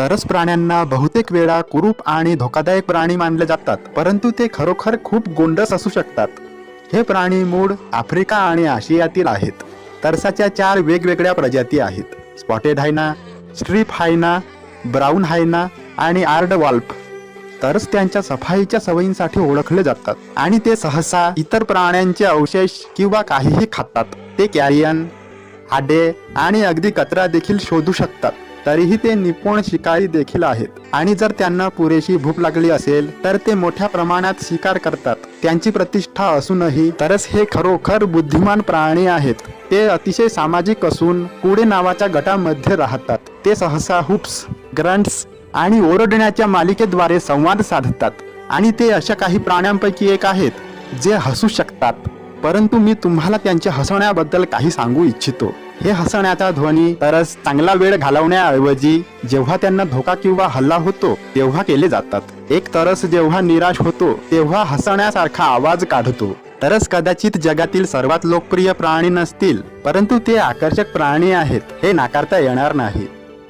तरस प्राण्यांना बहुतेक वेळा कुरूप आणि धोकादायक प्राणी मानले जातात परंतु ते खरोखर खूप गोंडस असू शकतात. हे प्राणी मूळ आफ्रिका आणि आशियातील आहेत. तरसाच्या चार वेगवेगळ्या प्रजाती आहेत. स्पॉटेड हायना स्ट्रीप हायना ब्राऊन हायना आणि आर्ड वाल्फ तरस त्यांच्या सफाईच्या सवयींसाठी ओळखले जातात आणि ते सहसा इतर प्राण्यांचे अवशेष किंवा काहीही खातात. ते कॅरियन हाडे आणि अगदी कचरा देखील शोधू शकतात. तरीही ते निपुण शिकारी देखील आहेत. आणि जर त्यांना पुरेशी भूक लागली असेल तर ते मोठ्या प्रमाणात शिकार करतात. त्यांची प्रतिष्ठा असूनही तरच हे खरोखर बुद्धिमान प्राणी आहेत. ते अतिशय सामाजिक असून कुडे नावाच्या गटामध्ये राहतात. ते सहसा हुप्स ग्रंट्स आणि ओरडण्याच्या मालिकेद्वारे संवाद साधतात. आणि ते अशा काही प्राण्यांपैकी एक आहेत जे हसू शकतात. परंतु मी तुम्हाला त्यांच्या हसवण्याबद्दल काही सांगू इच्छितो. हे हसण्याचा ध्वनी तरच चांगला वेळ घालवण्याऐवजी जेव्हा त्यांना धोका किंवा हल्ला होतो तेव्हा केले जातात. एक तरस जेव्हा निराश होतो तेव्हा हसण्यासारखा आवाज काढतो. तरच कदाचित जगातील सर्वात लोकप्रिय प्राणी नसतील परंतु ते आकर्षक प्राणी आहेत हे नाकारता येणार नाही.